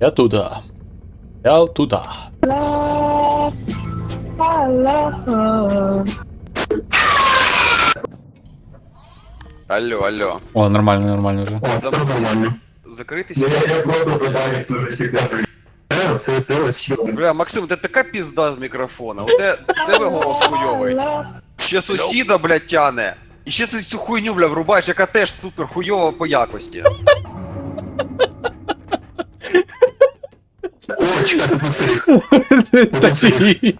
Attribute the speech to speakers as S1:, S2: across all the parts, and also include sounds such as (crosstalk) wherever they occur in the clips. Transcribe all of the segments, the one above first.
S1: Я туда. Я туда.
S2: Алло, алло.
S1: О, нормально, нормально вже.
S2: Зам... Закритися. Бля, Максим, ти така пізда з мікрофона. У те, у тебе голос хуйовий. Ще сусіда, блядь, тяне. І ще ти цю хуйню, бля, врубаєш, яка теж супер хуйова по якості.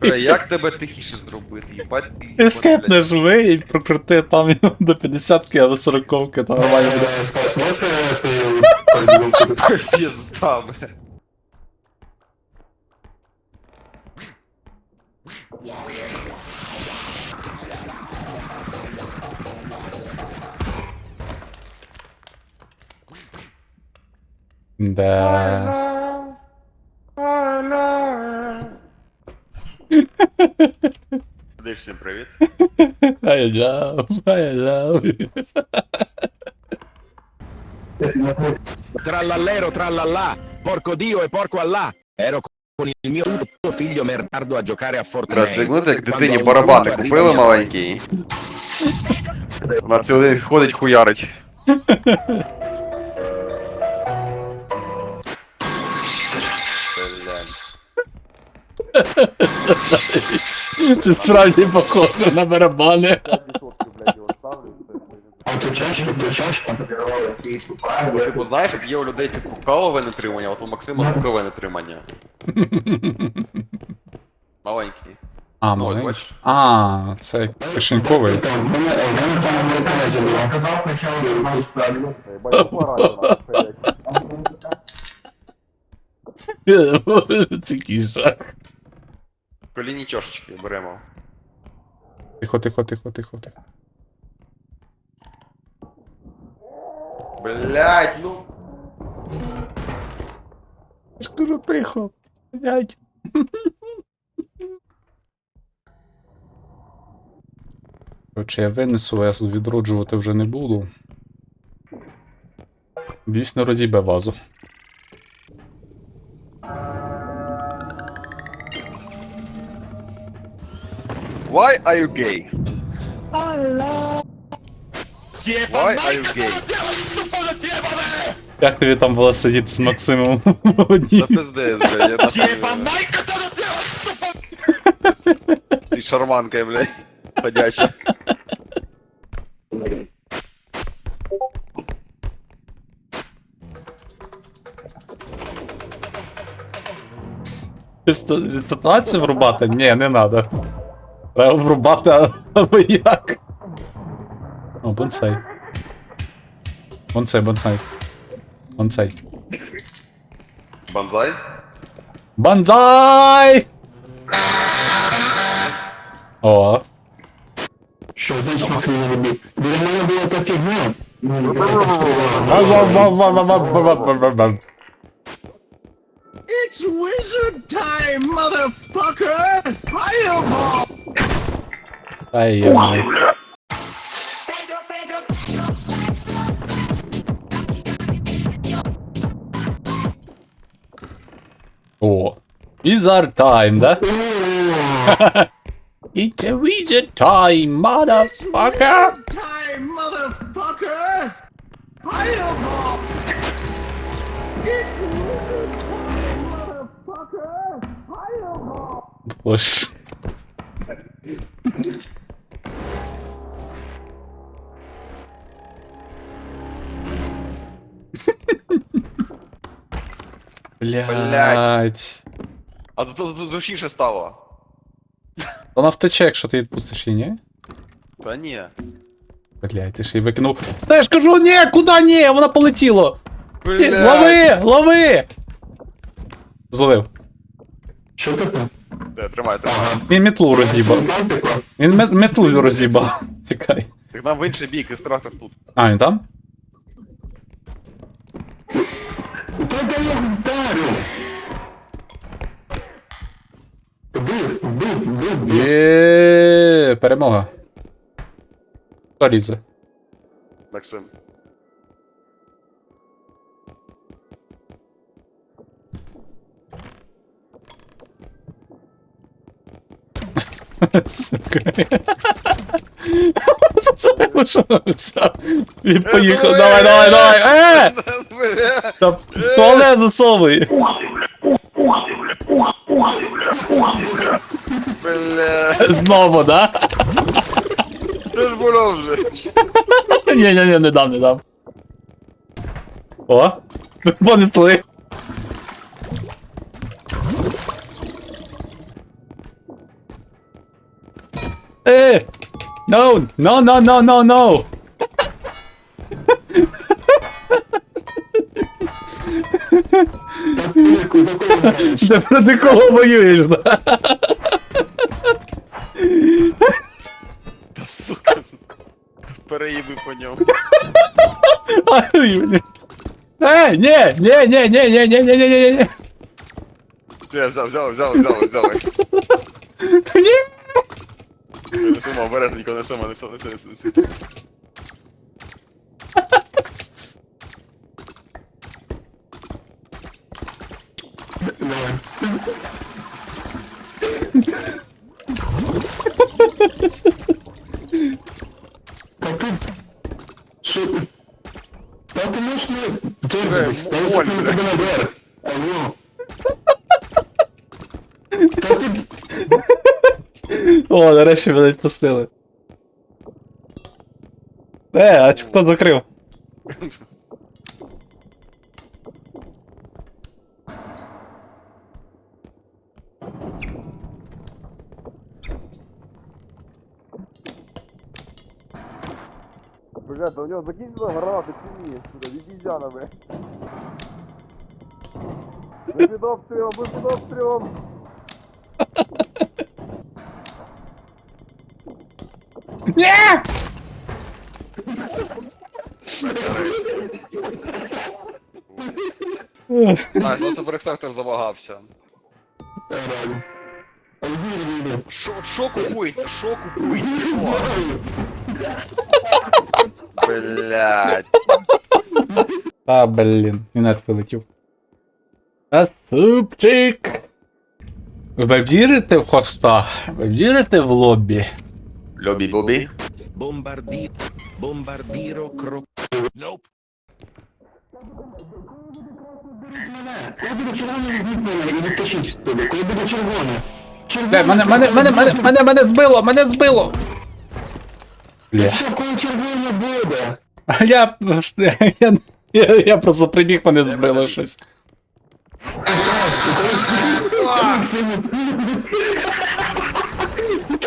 S2: Бля, (laughs) як тебе тихіше зробити? Їбать ти.
S1: Ескейп
S2: блядь.
S1: нажми і прокрути там до 50-ки або 40-ки, там нормально буде.
S2: Пізда, бля.
S1: Да.
S2: Диш всім привіт.
S1: I love, I love.
S3: Trallallero trallallà, porco Dio e porco Allah. Ero con il mio tutto figlio merdardo a giocare a Fortnite.
S2: Це як
S3: Quando
S2: дитині
S3: un
S2: барабани
S3: arriva
S2: купили
S3: mia-
S2: маленький. Вона цілий день ходить хуярить.
S1: Це справді похоже на барабани.
S2: Типу, знаєш, от є у людей типу кавове нетримання, от у Максима звукове нетримання. Маленький.
S1: А,
S2: Ну,
S1: маленький.
S2: бачиш.
S1: А, це кишеньковий. Це кішак.
S2: Коліні чошечки беремо.
S1: Тихо, тихо, тихо, тихо, тихо.
S2: Блять, ну.
S1: Я ж кажу тихо. Блядь. Короче, я винесу, я відроджувати вже не буду. Дійсно розібе вазу.
S2: Why are you gay? Why are you gay?
S1: Як тобі там було сидіти з Максимом (laughs) в одній?
S2: Та пиздець, бля, я нахуй... Ти шарманка, блядь. Ходяча.
S1: Пісто- Це пальці врубати? Ні, не надо. Треба врубати а- або як. О, бонсай. Бонсай, бонсай. Бонсай.
S2: Банзай?
S1: Банзай! О,
S4: Що значить Максим не робив? Біля мене була та фігня. Ну,
S3: It's wizard time, motherfucker! Fireball!
S1: Ay, Dios mío. Oh. Wizard time, that. (laughs) it's a wizard time, motherfucker!
S3: Wizard time, motherfucker! It's wizard time, motherfucker!
S1: Push. Блять.
S2: А зато зручніше стало.
S1: Вона втече, якщо ти відпустиш її, ні?
S2: Та ні.
S1: Блять, ти ж її викинув. Знаєш, кажу, ні, куди ні? Вона полетіло. Сти-
S2: Блядь.
S1: Лови! Лови! Зловив.
S4: Що таке?
S2: Де, тримай, тримай.
S1: Він метлу розібав.
S4: Типу?
S1: Він мет- метлу розібав. (laughs) Тікай.
S2: Так нам в інший бік, естратор тут.
S1: А, він там?
S4: Je
S1: premoha. Kladice. Tak jsem.
S2: Максим.
S1: Сука. Все. І поїхав. Давай, давай, давай. Е! Та в туалет засовуй.
S2: Бля.
S1: Знову, да?
S2: Це ж було вже.
S1: Ні, ні, ні, не дам, не дам. О, понесли. Е! No, no, no, no, no, no! Ти проти кого воюєш, да?
S2: Сука. Переїби по ньому.
S1: Ай, блін. Е, ні, ні, ні, ні, ні, ні, ні, ні, ні, ні.
S2: Я взяв, взяв, взяв, взяв, взяв.
S1: Ні.
S4: no se mueva, era rico, no
S2: se
S4: mueva,
S2: eso,
S4: eso, eso. Olha, Tá tudo...
S1: О, нарешті мене відпустили. Е, а чи хто закрив?
S2: Бля, да у нього закінчила гранати чи ні? Сюди, відійдяна, бля. Ми під обстрілом, під обстрілом.
S1: Ні!
S2: А, золотий ну брекстартер завагався. Шо, шо купується? Шо купується? Шо? Блядь.
S1: А, блін, Мінет вилетів. А супчик! Ви вірите в хоста? Ви вірите в лобі?
S2: Лобі Бобі.
S3: Bombardiro. Bombardiro cro... Nope.
S4: Коли буде червоне, візьміть мене і відтащіть туди. Коли буде червоне. Червоне.
S1: Бля, мене, мене, мене, мене, мене, мене збило, мене збило! Бля.
S4: Що, коли червоне буде?
S1: А я, я, я, я просто прибіг, мене збило щось.
S4: Так, коли.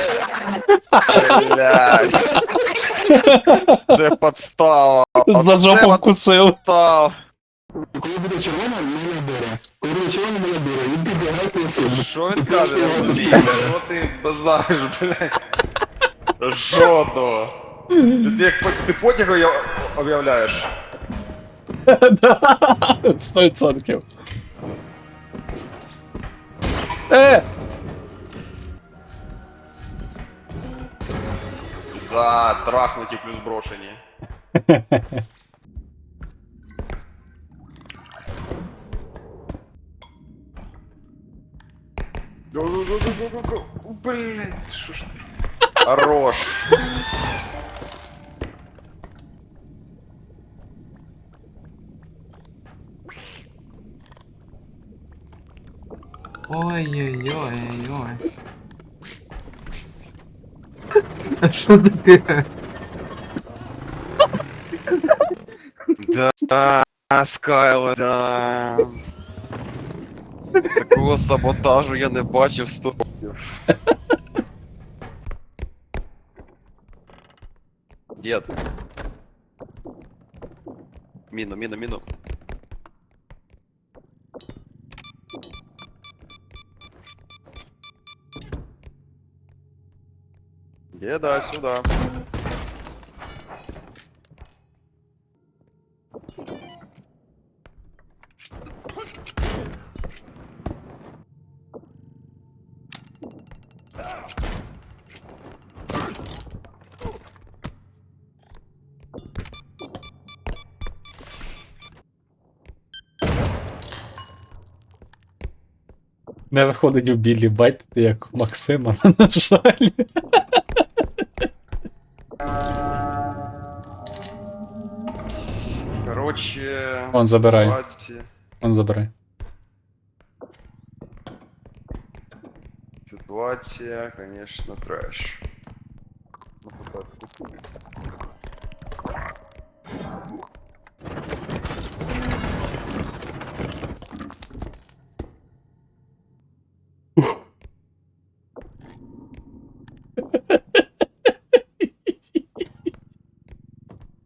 S4: коли всі-
S2: Блядь. Це подстава.
S1: За жопу вкусив.
S2: Подстава.
S4: Коли буде червоне, мене бере. Коли буде червоне, мене бере. І підбігай пісень.
S2: Що він каже на музі? Що ти базариш, блядь? Жодного. Ти, ти як по- ти потяг уяв- об'являєш?
S1: Сто відсотків. Е!
S2: Да, трахнуті плюс брошені. Блин, що ж ти? Хорош.
S5: Ой-ой-ой-ой. Що таке?
S2: Да, Скайло, да. Такого саботажу я не бачив сто. Дід. Міну, міну, міну. Деда, сюда.
S1: На выходе убили білі бать, як Максима, (laughs) на жаль.
S2: Короче...
S1: Он забирай,
S2: ситуація-
S1: он забирай.
S2: Ситуація, конечно, трэш.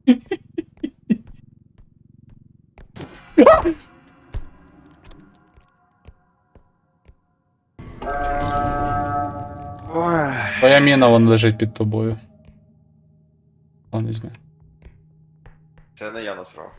S2: (laughs)
S1: Твоя міна вон лежить під тобою. Он візьми.
S2: Це не я насрав.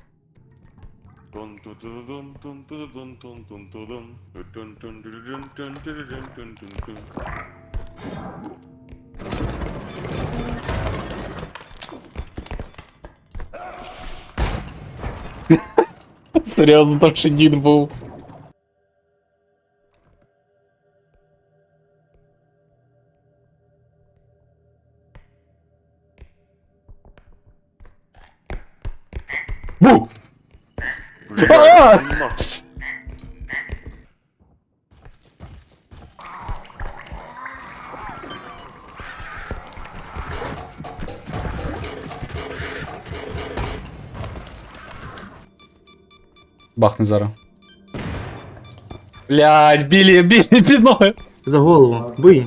S1: Серйозно, там ще дід був. Бу!
S2: Бля, нема.
S1: Пс. Бахне зараз. Блять, білі, білі під ноги.
S5: За голову. Бий.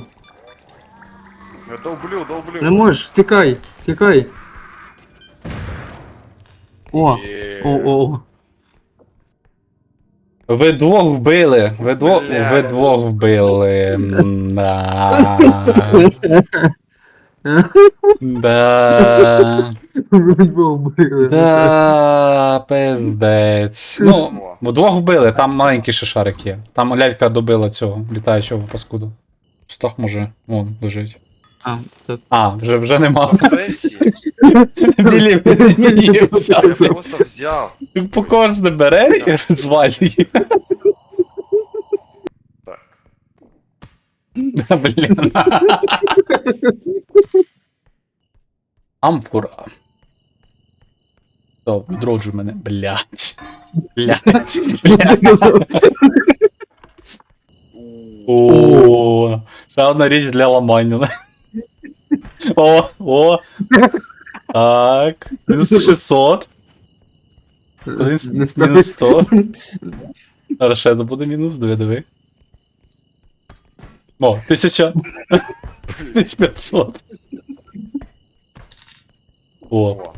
S2: Я долблю, долблю.
S5: Не можеш, тікай, тікай. О,
S2: Є.
S5: о, о.
S1: Ви двох вбили. Ви двох,
S2: Бля.
S1: ви двох вбили. М, Да. (laughs) Да.
S5: Вбили.
S1: Да, пиздець. Ну, вдвох вбили, там маленький ще шарик є. Там лялька добила цього літаючого паскуду. Стах може, вон лежить.
S5: А, так.
S1: А, вже, вже нема.
S2: В?
S1: Білі мені
S2: Я
S1: взяв.
S2: просто взяв.
S1: По кожне бере і розвалює.
S2: Так.
S1: Да, блін. Амфора. То, відроджуй мене, блять. Блять. Блять. О, ще одна річ для ламання. О, о. Так. Мінус 600. Мінус,
S5: Не ставить.
S1: мінус 100. Зараз ще буде мінус, диви, диви. О, 1000. 1500. (laughs) О,
S2: О.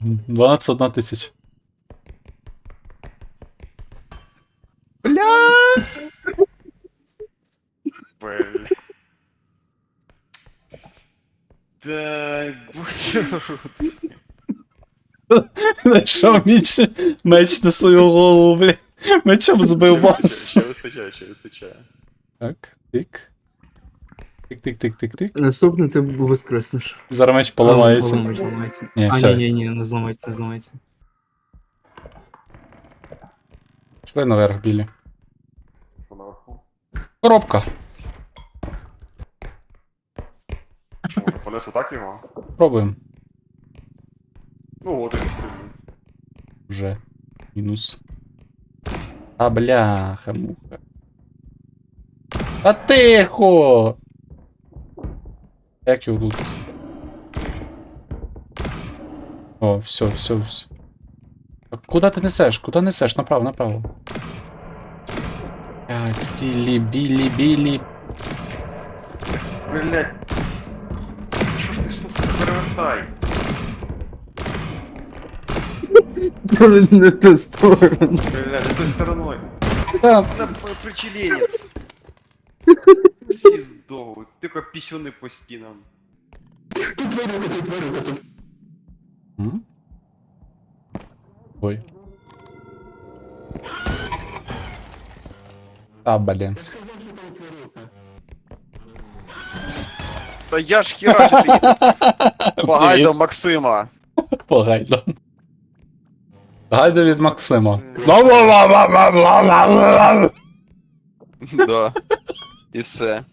S1: 21 тисяча. Бля!
S2: Бля. Дай будь
S1: Знайшов меч, меч на свою голову, бля. Мечом збив бас.
S2: Ще вистачає, ще вистачає.
S1: Так, тик. Тик-тик-тик-тик-тик.
S5: Наступне ти воскреснеш.
S1: Зараз меч поламається.
S5: Зламається.
S1: Ні,
S5: а,
S1: все.
S5: ні, ні, ні, не зламається, не зламається.
S1: Пішли наверх, білі. Коробка.
S2: Що, понесу так його?
S1: Пробуємо.
S2: Ну от і стрільну.
S1: Вже. Мінус. А бляха, муха. А тихо! Як його тут? О, все, все, все. А Куда ти несеш? Куда несеш? Направо, направо. Блядь, білі, білі, білі.
S2: Блять. Що ж ти сука перевертай?
S5: Не в ту сторону.
S2: Блять, не той стороною.
S1: Та,
S2: Та п- причеленець. Всі здову, тільки пісюни по стінам.
S4: Тут тварюка, тут тварюка, тут.
S1: М? Ой. А, блін.
S4: Я ж казав, що там тварюка.
S2: Та я ж херачити Погай до Максима.
S1: Погайдо. Гайда від Максима.
S2: Да. І все.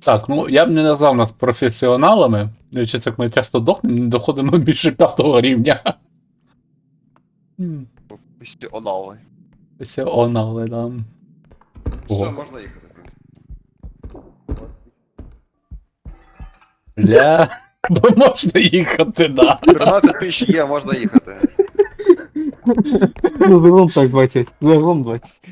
S1: Так, ну я б не назвав нас професіоналами. Чи це як ми часто дохнемо, не доходимо більше п'ятого рівня.
S2: Професіонали.
S1: Професіонали, да.
S2: Все, можна їхати.
S1: Бля. (laughs) Бо можна їхати, да.
S2: 13 тисяч є, можна їхати.
S5: Ну, загалом так 20. Загалом 20.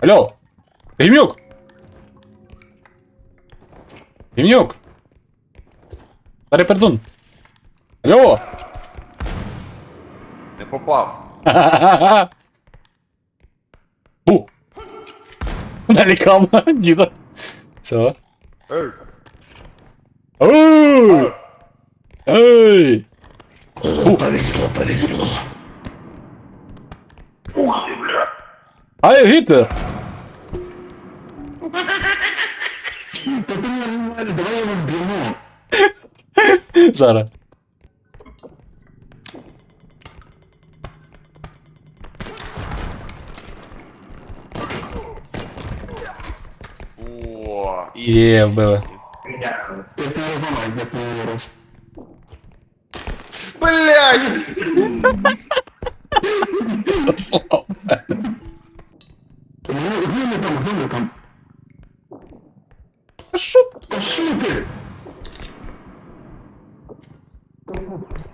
S1: Алло! Гімнюк! Гімнюк! Старий пердун! Алло!
S2: Не попав.
S1: Ха-ха-ха-ха! Фу! Налікав на діда. Все.
S2: Ей.
S1: Ей! Ей!
S4: Повезло, повезло.
S1: Ай, Гітлер!
S4: Та ти нормально, давай я вам б'ємо.
S1: Зараз.
S2: О, і...
S1: Є, вбили.
S4: Раз.
S2: Блядь!
S4: Гуми там, гуми там.
S1: Що?
S4: Та що ти?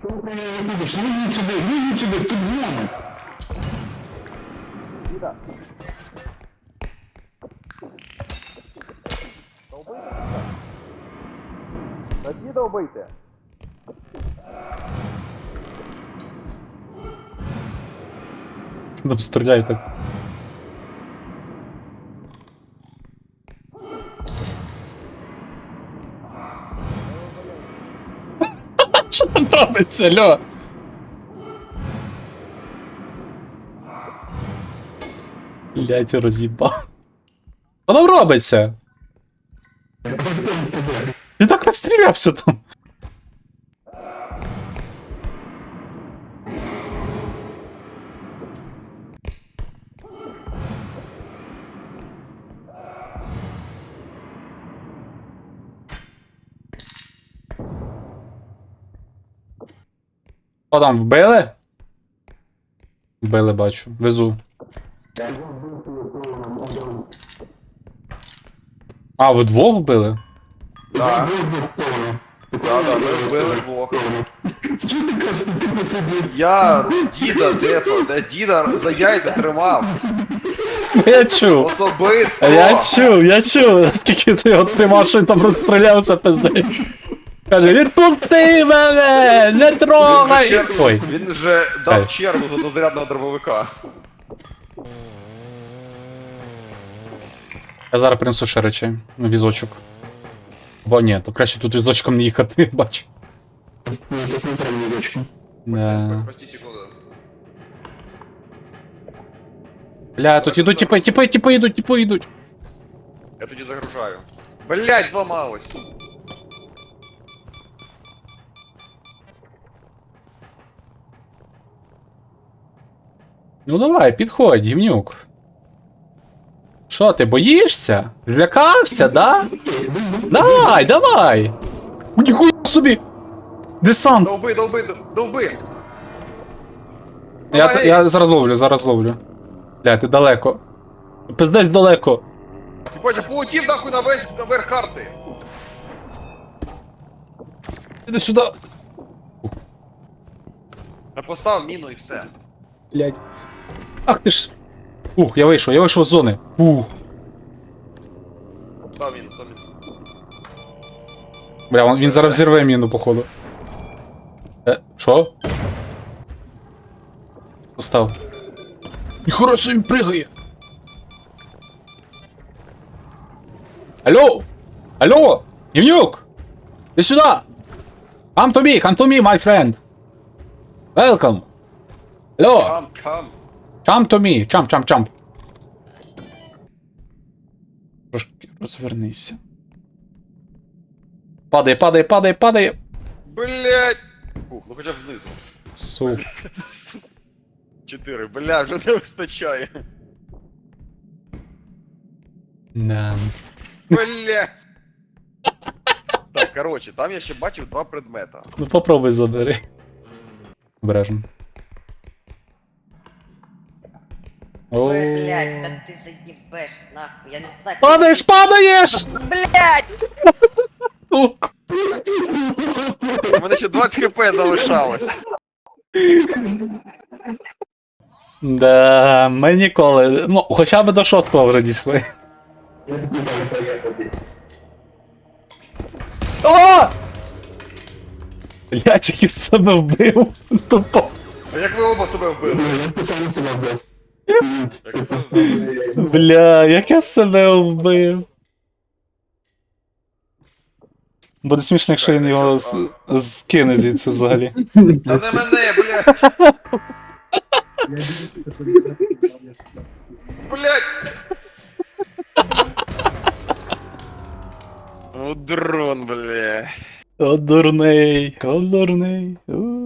S4: Що ти не будеш? Не не їдь сюди, тут гуми.
S2: Та діда вбийте.
S1: Там стріляє так. робиться, льо? Блять, роз'їбав. Що там робиться? Він так настрілявся там. Що там, вбили? Вбили, бачу. Везу. А, ви двох вбили?
S2: Так, да, да, ми вбили двох.
S4: Що ти кажеш, ти посидів?
S2: Я діда депо, де діда за яйця тримав.
S1: Я чув.
S2: Особисто.
S1: Я чув, я чув, скільки ти його тримав, що він там розстрілявся, пиздець. Каже, відпусти мене! Не
S2: Він
S1: трогай!
S2: вже, чергу,
S1: Ой,
S2: він вже
S1: Ай.
S2: дав чергу за дозарядного дробовика.
S1: я зараз принесу ще речей. Ну, Візочок. Бо ні, то краще тут візочком не їхати, (laughs) бачу.
S4: Ні, тут не треба візочку.
S1: Да.
S2: Секунду.
S1: Бля, тут ідуть, типи, типи, типи йдуть, типи йдуть.
S2: Я тоді загружаю. Блять, зламалось.
S1: Ну давай, підходь, гівнюк. Що ти боїшся? Злякався, да? Давай, давай! Ніхуя собі! Десант!
S2: Довби, довби, довби.
S1: Я,
S2: Давай.
S1: я зараз ловлю, зараз ловлю. Бля, ти далеко. Пиздець далеко.
S2: Ти потім полетів нахуй на весь наверх карти.
S1: Іди сюди.
S2: Я поставив міну і все.
S1: Блядь. Ах ти ж. Ух, я вийшов, я вийшов з зони. Ух.
S2: Став міну.
S1: Бля, він, він зараз взірве міну, походу. Е, що? Постав. Ніхуя собі він пригає. Алло! Алло! Євнюк! Ти сюди! Come to me, come to me, my friend! Welcome! Алло!
S2: Кам, кам.
S1: Jump to me, jump, jump, jump. Трошки розвернися. Падає, падає, падає, падає.
S2: Блять! Ух, ну хоча б знизу.
S1: Сука. (laughs)
S2: Чотири, бля, вже не вистачає.
S1: Да.
S2: Бля. Так, коротше, там я ще бачив два предмета.
S1: Ну попробуй забери. Обережно.
S6: Блять, да ты заебешь, нахуй, я не знаю.
S1: Падаєш, падаєш!
S6: Блять!
S2: У мене ще 20 хп залишалось.
S1: Да, ми ніколи. Ну, хоча б до шостого вже дійшли. О! Блядь, який себе вбив. Тупо.
S2: А як ви оба себе вбили?
S4: Ну, я спеціально себе вбив.
S1: Бля, як я себе вбив. Буде смішно, якщо він його з- скине звідси взагалі.
S2: Та не мене, блядь! Блядь! О, дрон, блядь.
S1: О, дурний, о, дурний. У.